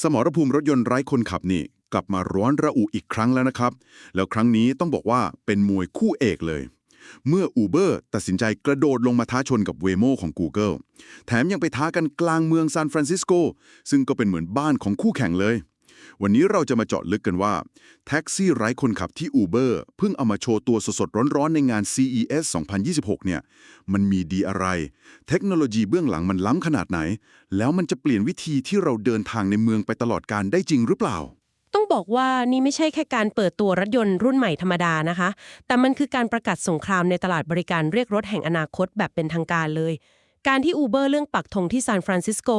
สมรภูมิรถยนต์ไร้คนขับนี่กลับมาร้อนระอุอีกครั้งแล้วนะครับ แล้วครั้งนี้ต้องบอกว่าเป็นมวยคู่เอกเลย เมื่อ Uber ตัดสินใจกระโดดลงมาท้าชนกับ Waymo ของ Google แถมยังไปท้ากันกลางเมืองซานฟรานซิสโกซึ่งก็เป็นเหมือนบ้านของคู่แข่งเลย วันนี้เราจะมาเจาะลึกกันว่า แท็กซี่ไร้คนขับที่ Uber เพิ่งเอามาโชว์ตัวสดๆ ร้อนๆ ในงาน CES 2026 เนี่ย มันมีดีอะไร เทคโนโลยีเบื้องหลังมันล้ำขนาดไหน แล้วมันจะเปลี่ยนวิธีที่เราเดินทางในเมืองไปตลอดการได้จริงหรือเปล่า ต้องบอกว่านี่ไม่ใช่แค่การเปิดตัวรถยนต์รุ่นใหม่ธรรมดานะคะ แต่มันคือการประกาศสงครามในตลาดบริการเรียกรถแห่งอนาคตแบบเป็นทางการเลย การที่ Uber เรื่องปักธงที่ซานฟรานซิสโก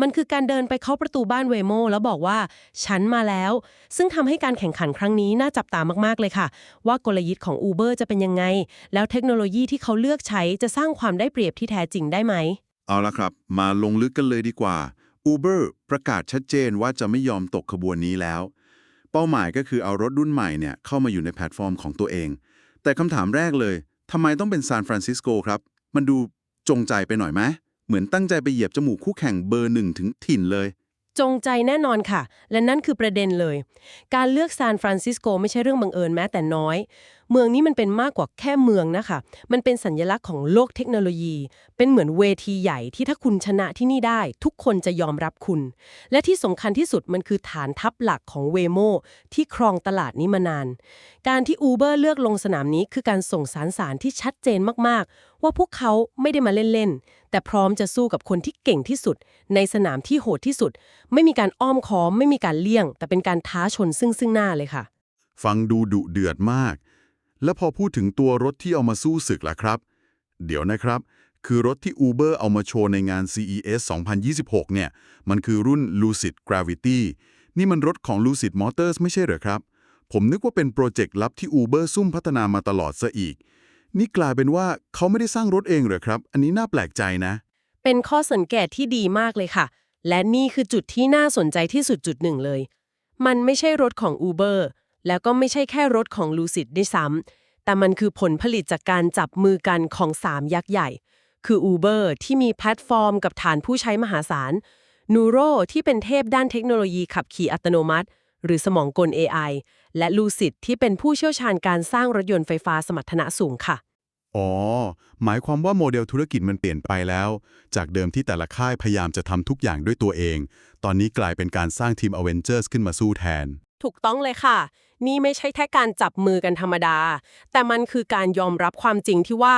มันคือการเดินไปเคาะประตูบ้านเวโมแล้วบอกว่า ฉันมาแล้ว ซึ่งทำให้การแข่งขันครั้งนี้น่าจับตามากๆเลยค่ะ ว่ากลยุทธ์ของ Uber จะเป็นยังไง แล้วเทคโนโลยีที่เขาเลือกใช้จะสร้างความได้เปรียบที่แท้จริงได้ไหม เอาละครับ มาลงลึกกันเลยดีกว่า Uber ประกาศชัดเจนว่าจะไม่ยอมตกขบวนนี้แล้ว เป้าหมายก็คือเอารถรุ่นใหม่เนี่ยเข้ามาอยู่ในแพลตฟอร์มของตัวเอง แต่คำถามแรกเลยทำไมต้องเป็นซานฟรานซิสโกครับ มันดู จงใจไปหน่อยไหมเหมือนตั้งใจไปเหยียบจมูกคู่แข่งเบอร์หนึ่งถึงถิ่นเลย จงใจแน่นอนค่ะ และนั่นคือประเด็นเลย การเลือกซานฟรานซิสโกไม่ใช่เรื่องบังเอิญแม้แต่น้อย เมืองนี้มันเป็นมากกว่าแค่เมืองนะคะ มันเป็นสัญลักษณ์ของโลกเทคโนโลยี เป็นเหมือนเวทีใหญ่ที่ถ้าคุณชนะที่นี่ได้ ทุกคนจะยอมรับคุณ และที่สำคัญที่สุดมันคือฐานทัพหลักของเวโมที่ครองตลาดนี้มานาน การที่ Uber เลือกลงสนามนี้คือการส่งสารสารที่ชัดเจนมากๆ ว่าพวกเขาไม่ได้มาเล่นๆ แต่พร้อมจะสู้กับคนที่เก่งที่สุด ในสนามที่โหดที่สุด ไม่มีการอ้อมค้อมไม่มีการเลี่ยง แต่เป็นการท้าชนซึ่งซึ่งหน้าเลยค่ะ ฟังดูดุเดือดมาก แล้วพอพูดถึงตัวรถที่เอามาสู้ศึกล่ะครับ เดี๋ยวนะครับ คือรถที่ Uber เอามาโชว์ในงาน CES 2026 เนี่ย มันคือรุ่น Lucid Gravity นี่มันรถของ Lucid Motors ไม่ใช่เหรอครับ ผมนึกว่าเป็นโปรเจกต์ลับที่ Uber ซุ่มพัฒนามาตลอดซะอีก นี่กลายเป็นว่าเขาไม่ได้สร้างรถเองเหรอครับ อันนี้น่าแปลกใจนะ เป็นข้อสังเกตที่ดีมากเลยค่ะ และนี่คือจุดที่น่าสนใจที่สุดจุดหนึ่งเลย มันไม่ใช่รถของ Uber แล้วก็ไม่ใช่แค่รถของ Lucid ด้วยซ้ำแต่มันคือผลผลิตจากการจับมือกันของ 3 ยักษ์ใหญ่ คือ Uber ที่มีแพลตฟอร์มกับฐานผู้ใช้มหาศาล Nuro ที่เป็นเทพด้านเทคโนโลยีขับขี่อัตโนมัติ หรือสมองกล AI และ Lucid ที่เป็นผู้เชี่ยวชาญการสร้างรถยนต์ไฟฟ้าสมรรถนะสูงค่ะอ๋อ หมายความว่าโมเดลธุรกิจมันเปลี่ยนไปแล้ว จากเดิมที่แต่ละค่ายพยายามจะทำทุกอย่างด้วยตัวเอง ตอนนี้กลายเป็นการสร้างทีม Avengers ขึ้นมาสู้แทน ถูกต้องเลยค่ะ นี่ไม่ใช่แค่การจับมือกันธรรมดา แต่มันคือการยอมรับความจริงที่ว่า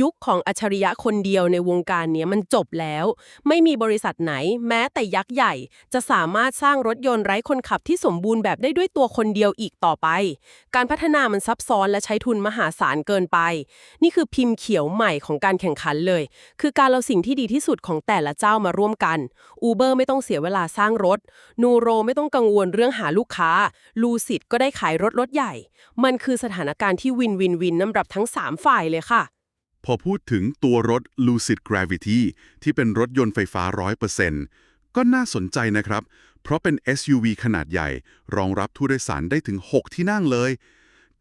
ยุคของอัจฉริยะคนเดียวในวงการนี้มันจบแล้ว ไม่มีบริษัทไหน แม้แต่ยักษ์ใหญ่ จะสามารถสร้างรถยนต์ไร้คนขับที่สมบูรณ์แบบได้ด้วยตัวคนเดียวอีกต่อไป การพัฒนามันซับซ้อนและใช้ทุนมหาศาลเกินไป นี่คือพิมพ์เขียวใหม่ของการแข่งขันเลย คือการเอาสิ่งที่ดีที่สุดของแต่ละเจ้ามาร่วมกัน Uber ไม่ต้องเสียเวลาสร้างรถ นูโรไม่ต้องกังวลเรื่องหาลูกค้า ลูซิดก็ได้ขายรถรถใหญ่ มันคือสถานการณ์ที่วินวินวินน้ำรับทั้ง 3 ฝ่ายเลยค่ะ พอพูดถึงตัวรถ Lucid Gravity ที่เป็นรถยนต์ไฟฟ้า 100%ก็น่าสนใจนะครับ เพราะเป็น SUV ขนาดใหญ่ รองรับผู้โดยสารได้ถึง 6 ที่นั่งเลย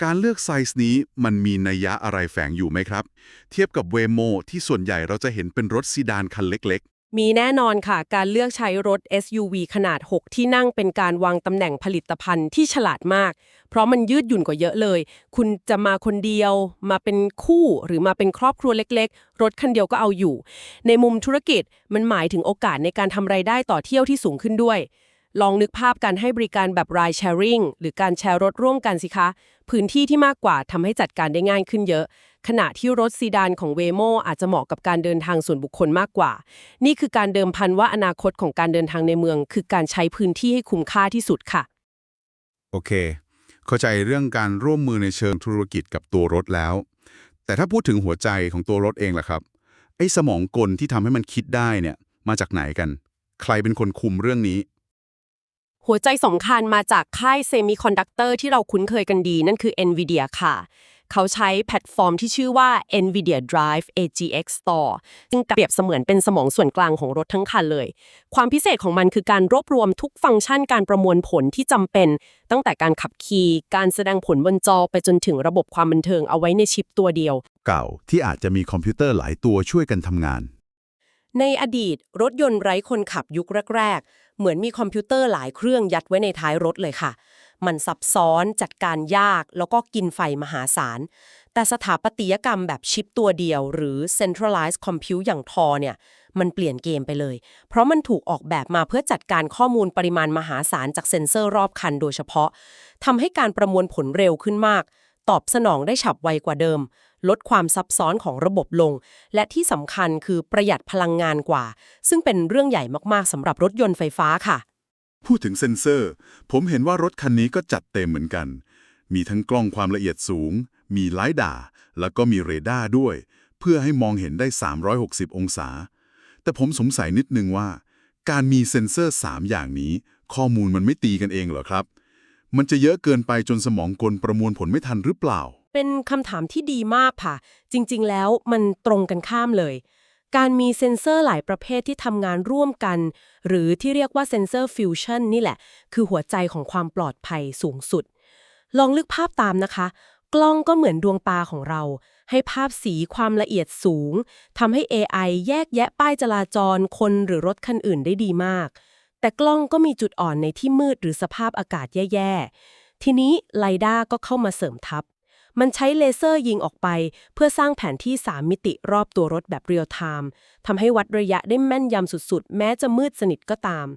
การเลือกไซส์นี้มันมีนัยยะอะไรแฝงอยู่ไหมครับ เทียบกับ Waymo ที่ส่วนใหญ่เราจะเห็นเป็นรถซีดานคันเล็ก มีแน่นอนค่ะ การเลือกใช้รถ SUV ขนาด 6 ที่นั่งเป็นการวางตำแหน่งผลิตภัณฑ์ที่ฉลาดมาก เพราะมันยืดหยุ่นกว่าเยอะเลย คุณจะมาคนเดียว มาเป็นคู่หรือมาเป็นครอบครัวเล็กๆ รถคันเดียวก็เอาอยู่ ในมุมธุรกิจมันหมายถึงโอกาสในการทำไรายได้ต่อเที่ยวที่สูงขึ้นด้วย ลองนึกภาพการให้บริการแบบ ride sharing หรือการแชร์รถร่วมกันสิคะ พื้นที่ที่มากกว่าทำให้จัดการได้ง่ายขึ้นเยอะ ขณะที่รถซีดานของเวโมอาจจะเหมาะกับการเดินทางส่วนบุคคลมากกว่า นี่คือการเดิมพันว่าอนาคตของการเดินทางในเมือง คือการใช้พื้นที่ให้คุ้มค่าที่สุดค่ะ โอเค เข้าใจเรื่องการร่วมมือในเชิงธุรกิจกับตัวรถแล้ว แต่ถ้าพูดถึงหัวใจของตัวรถเองล่ะครับไอ้สมองกลที่ทำให้มันคิดได้เนี่ยมาจากไหนกัน ใครเป็นคนคุมเรื่องนี้ หัวใจสำคัญมาจากค่ายเซมิคอนดักเตอร์ที่เราคุ้นเคยกันดี นั่นคือ NVIDIA ค่ะ เขาใช้แพลตฟอร์มที่ชื่อว่า NVIDIA Drive AGX Store ซึ่งเปรียบเสมือนเป็นสมองส่วนกลางของรถทั้งคันเลย ความพิเศษของมันคือการรวบรวมทุกฟังก์ชันการประมวลผลที่จำเป็น ตั้งแต่การขับขี่ การแสดงผลบนจอไปจนถึงระบบความบันเทิงเอาไว้ในชิปตัวเดียว เก่าที่อาจจะมีคอมพิวเตอร์หลายตัวช่วยกันทำงานในอดีตรถยนต์ไร้คนขับยุคแรกๆ เหมือนมีคอมพิวเตอร์หลายเครื่องยัดไว้ในท้ายรถเลยค่ะ มันซับซ้อนจัดการยากแล้วก็กินไฟมหาศาล แต่สถาปัตยกรรมแบบชิปตัวเดียว หรือ centralized compute อย่างทอเนี่ยมันเปลี่ยนเกมไปเลย เพราะมันถูกออกแบบมาเพื่อจัดการข้อมูลปริมาณมหาศาลจากเซ็นเซอร์รอบคันโดยเฉพาะทำให้การประมวลผลเร็วขึ้นมาก ตอบสนองได้ฉับไวกว่าเดิม ลดความซับซ้อนของระบบลง และที่สำคัญคือประหยัดพลังงานกว่า ซึ่งเป็นเรื่องใหญ่มากๆสำหรับรถยนต์ไฟฟ้าค่ะ พูดถึงเซ็นเซอร์ ผมเห็นว่ารถคันนี้ก็จัดเต็มเหมือนกัน มีทั้งกล้องความละเอียดสูง มีไลด์ดาแล้วก็มีเรดาร์ด้วย เพื่อให้มองเห็นได้ 360 องศา แต่ผมสงสัยนิดนึงว่า การมีเซ็นเซอร์ 3 อย่างนี้ ข้อมูลมันไม่ตีกันเองเหรอครับ มันจะเยอะเกินไปจนสมองกลประมวลผลไม่ทันหรือเปล่า เป็นคำถามที่ดีมากค่ะ จริงๆ แล้วมันตรงกันข้ามเลย การมีเซ็นเซอร์หลายประเภทที่ทำงานร่วมกัน หรือที่เรียกว่าเซ็นเซอร์ฟิวชันนี่แหละ คือหัวใจของความปลอดภัยสูงสุด ลองนึกภาพตามนะคะ กล้องก็เหมือนดวงตาของเรา ให้ภาพสีความละเอียดสูงทำให้ AI แยกแยะป้ายจราจรคนหรือรถคันอื่นได้ดีมาก แต่กล้องก็มีจุดอ่อนในที่มืดหรือสภาพอากาศแย่ๆทีนี้ไลด้าก็เข้ามาเสริมทัพ มันใช้เลเซอร์ยิงออกไป เพื่อสร้างแผนที่ 3 มิติรอบตัวรถแบบเรียลไทม์ทำให้วัดระยะได้แม่นยำสุดๆ แม้จะมืดสนิทก็ตาม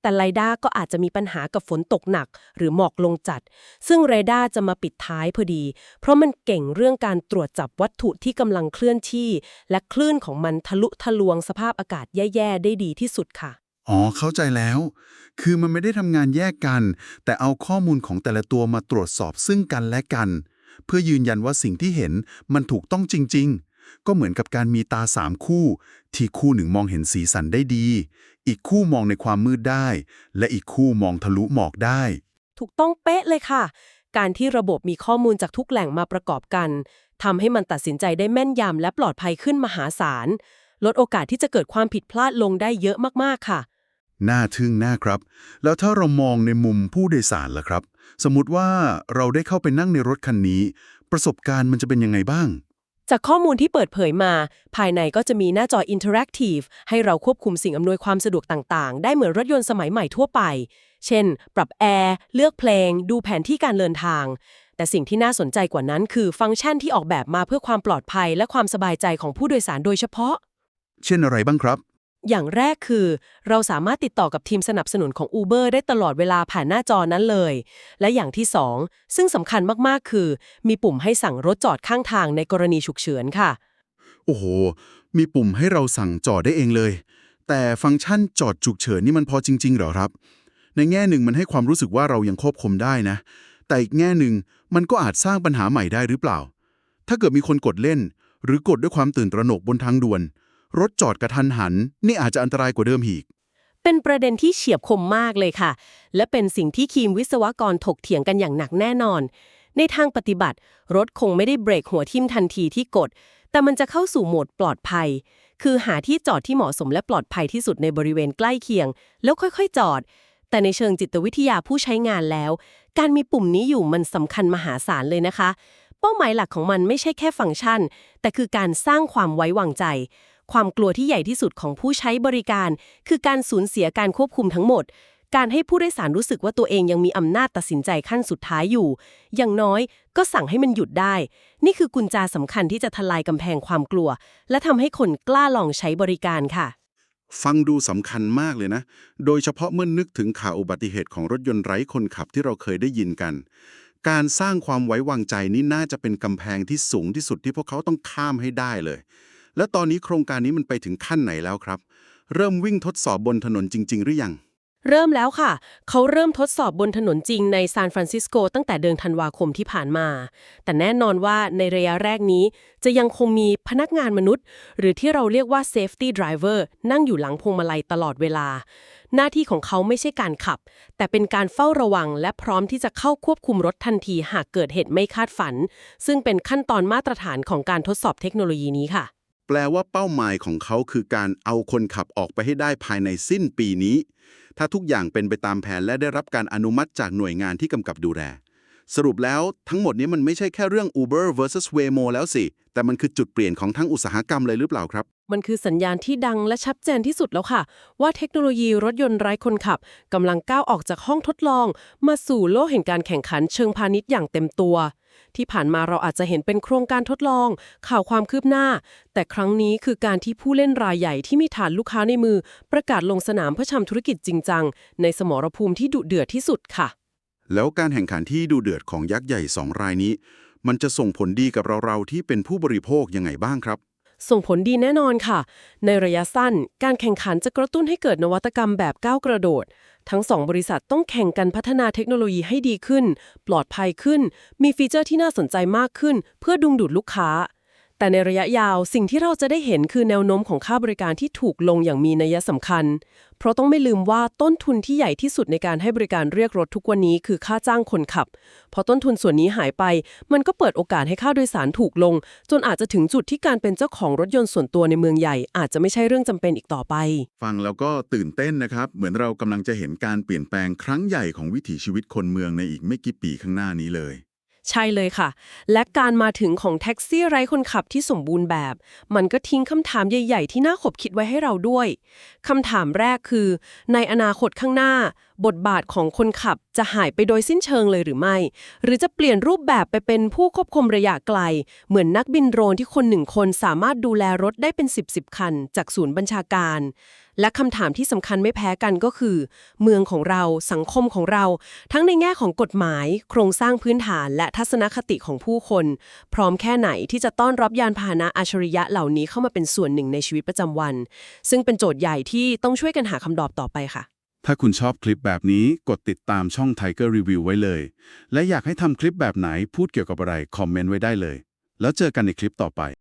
แต่ไลด้าก็อาจจะมีปัญหากับฝนตกหนัก หรือหมอกลงจัด ซึ่งเรด้าจะมาปิดท้ายพอดี เพราะมันเก่งเรื่องการตรวจจับวัตถุที่กำลังเคลื่อนที่ และคลื่นของมันทะลุทะลวงสภาพอากาศแย่ๆได้ดีที่สุดค่ะอ๋อ เข้าใจแล้ว คือมันไม่ได้ทำงานแยกกัน แต่เอาข้อมูลของแต่ละตัวมาตรวจสอบซึ่งกันและกัน เพื่อยืนยันว่าสิ่งที่เห็นมันถูกต้องจริง ๆ ก็เหมือนกับการมีตาสามคู่ ที่คู่หนึ่งมองเห็นสีสันได้ดี อีกคู่มองในความมืดได้ และอีกคู่มองทะลุหมอกได้ ถูกต้องเป๊ะเลยค่ะ การที่ระบบมีข้อมูลจากทุกแหล่งมาประกอบกันทำให้มันตัดสินใจได้แม่นยำและปลอดภัยขึ้นมหาศาล ลดโอกาสที่จะเกิดความผิดพลาดลงได้เยอะมากๆค่ะ น่าทึ่งน่าครับ แล้วถ้าเรามองในมุมผู้โดยสารล่ะครับ สมมุติว่าเราได้เข้าไปนั่งในรถคันนี้ ประสบการณ์มันจะเป็นยังไงบ้าง จากข้อมูลที่เปิดเผยมา ภายในก็จะมีหน้าจออินเทอร์แอคทีฟให้เราควบคุมสิ่งอำนวยความสะดวกต่าง ๆ ได้เหมือนรถยนต์สมัยใหม่ทั่วไป เช่น ปรับแอร์ เลือกเพลง ดูแผนที่การเดินทาง แต่สิ่งที่น่าสนใจกว่านั้นคือฟังก์ชันที่ออกแบบมาเพื่อความปลอดภัย และความสบายใจของผู้โดยสารโดยเฉพาะ เช่นอะไรบ้างครับ อย่างแรกคือ เราสามารถติดต่อกับทีมสนับสนุนของ Uber ได้ตลอดเวลาผ่านหน้าจอนั้นเลย และอย่างที่สองซึ่งสำคัญมากๆคือ มีปุ่มให้สั่งรถจอดข้างทางในกรณีฉุกเฉินค่ะ โอ้โห มีปุ่มให้เราสั่งจอดได้เองเลย แต่ฟังก์ชันจอดฉุกเฉินนี่มันพอจริง ๆ เหรอครับ ในแง่หนึ่งมันให้ความรู้สึกว่าเรายังควบคุมได้นะ แต่อีกแง่หนึ่งมันก็อาจสร้างปัญหาใหม่ได้หรือเปล่า ถ้าเกิดมีคนกดเล่น หรือกดด้วยความตื่นตระหนกบนทางด่วน รถจอดกระทันหัน นี่อาจจะอันตรายกว่าเดิมอีก เป็นประเด็นที่เฉียบคมมากเลยค่ะ และเป็นสิ่งที่ทีมวิศวกรถกเถียงกันอย่างหนักแน่นอน ในทางปฏิบัติ รถคงไม่ได้เบรกหัวทิ่มทันทีที่กด แต่มันจะเข้าสู่โหมดปลอดภัย คือหาที่จอดที่เหมาะสมและปลอดภัยที่สุดในบริเวณใกล้เคียง แล้วค่อยๆจอด แต่ในเชิงจิตวิทยาผู้ใช้งานแล้ว การมีปุ่มนี้อยู่มันสำคัญมหาศาลเลยนะคะ เป้าหมายหลักของมันไม่ใช่แค่ฟังก์ชัน แต่คือการสร้างความไว้วางใจ ความกลัวที่ใหญ่ที่สุดของผู้ใช้บริการ คือการสูญเสียการควบคุมทั้งหมด การให้ผู้โดยสารรู้สึกว่าตัวเองยังมีอำนาจตัดสินใจขั้นสุดท้ายอยู่ อย่างน้อยก็สั่งให้มันหยุดได้ นี่คือกุญแจสำคัญที่จะทลายกำแพงความกลัว และทำให้คนกล้าลองใช้บริการค่ะ ฟังดูสำคัญมากเลยนะ โดยเฉพาะเมื่อนนึกถึงข่าวอุบัติเหตุของรถยนต์ไร้คนขับที่เราเคยได้ยินกันการสร้างความไว้วางใจนี่น่าจะเป็นกำแพงที่สูงที่สุดที่พวกเขาต้องข้ามให้ได้เลย และตอนนี้โครงการนี้มันไปถึงขั้นไหนแล้วครับ เริ่มวิ่งทดสอบบนถนนจริง ๆ หรือยัง เริ่มแล้วค่ะ เขาเริ่มทดสอบบนถนนจริงในซานฟรานซิสโกตั้งแต่เดือนธันวาคมที่ผ่านมา แต่แน่นอนว่าในระยะแรกนี้จะยังคงมีพนักงานมนุษย์ หรือที่เราเรียกว่า safety driver นั่งอยู่หลังพวงมาลัยตลอดเวลา หน้าที่ของเขาไม่ใช่การขับ แต่เป็นการเฝ้าระวัง และพร้อมที่จะเข้าควบคุมรถทันทีหากเกิดเหตุไม่คาดฝัน ซึ่งเป็นขั้นตอนมาตรฐานของการทดสอบเทคโนโลยีนี้ค่ะ แปลว่าเป้าหมายของเขาคือการเอาคนขับออกไปให้ได้ภายในสิ้นปีนี้ ถ้าทุกอย่างเป็นไปตามแผนและได้รับการอนุมัติจากหน่วยงานที่กำกับดูแล สรุปแล้วทั้งหมดนี้มันไม่ใช่แค่เรื่อง Uber versus Waymo แล้วสิ แต่มันคือจุดเปลี่ยนของทั้งอุตสาหกรรมเลยหรือเปล่าครับ มันคือสัญญาณที่ดังและชัดเจนที่สุดแล้วค่ะ ว่าเทคโนโลยีรถยนต์ไร้คนขับกำลังก้าวออกจากห้องทดลอง มาสู่โลกแห่งการแข่งขันเชิงพาณิชย์อย่างเต็มตัว ที่ผ่านมาเราอาจจะเห็นเป็นโครงการทดลอง ข่าวความคืบหน้า แต่ครั้งนี้คือการที่ผู้เล่นรายใหญ่ที่มีฐานลูกค้าในมือ ประกาศลงสนามเพื่อทำธุรกิจจริงจังในสมรภูมิที่ดุเดือดที่สุดค่ะ แล้วการแข่งขันที่ดูเดือดของยักษ์ใหญ่สองรายนี้ มันจะส่งผลดีกับเราๆที่เป็นผู้บริโภคยังไงบ้างครับ ส่งผลดีแน่นอนค่ะ ในระยะสั้น การแข่งขันจะกระตุ้นให้เกิดนวัตกรรมแบบก้าวกระโดด ทั้งสองบริษัทต้องแข่งกันพัฒนาเทคโนโลยีให้ดีขึ้น ปลอดภัยขึ้น มีฟีเจอร์ที่น่าสนใจมากขึ้น เพื่อดึงดูดลูกค้า แต่ในระยะยาวสิ่งที่เราจะได้เห็นคือแนวโน้มของค่าบริการที่ถูกลงอย่างมีนัยสำคัญ เพราะต้องไม่ลืมว่าต้นทุนที่ใหญ่ที่สุดในการให้บริการเรียกรถทุกวันนี้คือค่าจ้างคนขับ พอต้นทุนส่วนนี้หายไป มันก็เปิดโอกาสให้ค่าโดยสารถูกลง จนอาจจะถึงจุดที่การเป็นเจ้าของรถยนต์ส่วนตัวในเมืองใหญ่ อาจจะไม่ใช่เรื่องจำเป็นอีกต่อไป ฟังแล้วก็ตื่นเต้นนะครับ เหมือนเรากำลังจะเห็นการเปลี่ยนแปลงครั้งใหญ่ของวิถีชีวิตคนเมืองในอีกไม่กี่ปีข้างหน้านี้เลย ใช่เลยค่ะ และการมาถึงของแท็กซี่ไร้คนขับที่สมบูรณ์แบบ มันก็ทิ้งคำถามใหญ่ ๆ ที่น่าขบคิดไว้ให้เราด้วยคำถามแรกคือ ในอนาคตข้างหน้า บทบาทของคนขับจะหายไปโดยสิ้นเชิงเลยหรือไม่ หรือจะเปลี่ยนรูปแบบไปเป็นผู้ควบคุมระยะไกล เหมือนนักบินโดรนที่คนหนึ่งคนสามารถดูแลรถได้เป็น 10 10คัน จากศูนย์บัญชาการ และคำถามที่สำคัญไม่แพ้กันก็คือ เมืองของเราสังคมของเรา ทั้งในแง่ของกฎหมาย โครงสร้างพื้นฐานและทัศนคติของผู้คน พร้อมแค่ไหนที่จะต้อนรับยานพาหนะอัจฉริยะเหล่านี้เข้ามาเป็นส่วนหนึ่งในชีวิตประจำวัน ซึ่งเป็นโจทย์ใหญ่ที่ต้องช่วยกันหาคำตอบต่อไปค่ะ ถ้าคุณชอบคลิปแบบนี้กดติดตามช่อง Tiger Review ไว้เลย และอยากให้ทำคลิปแบบไหนพูดเกี่ยวกับอะไรคอมเมนต์ไว้ได้เลย แล้วเจอกันในคลิปต่อไป